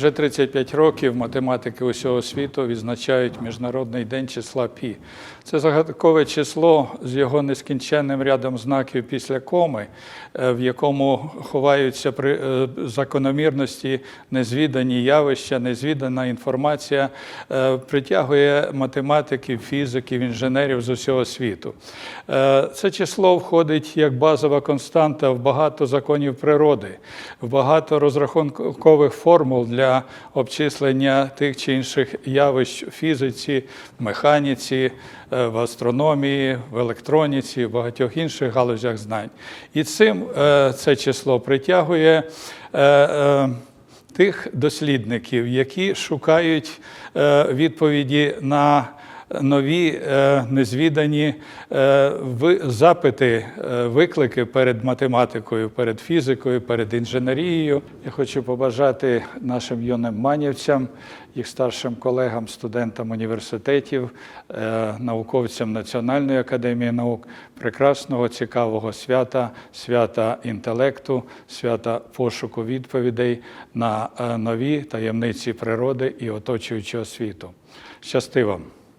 Вже 35 років математики усього світу відзначають Міжнародний день числа Пі. Це загадкове число з його нескінченним рядом знаків після коми, е, в якому ховаються при- е, закономірності, незвідані явища, незвідана інформація, е, притягує математиків, фізиків, інженерів з усього світу. Це число входить як базова константа в багато законів природи, в багато розрахункових формул для обчислення тих чи інших явищ в фізиці, механіці, е, в астрономії, в електроніці, в багатьох інших галузях знань. І цим е, це число притягує. е, Тих дослідників, які шукають відповіді на нові е, незвідані е, запити, е, виклики перед математикою, перед фізикою, перед інженерією. Я хочу побажати нашим юним манівцям, їх старшим колегам, студентам університетів, науковцям Національної академії наук прекрасного, цікавого свята, свята інтелекту, свята пошуку відповідей на нові таємниці природи і оточуючого світу. Щасти вам!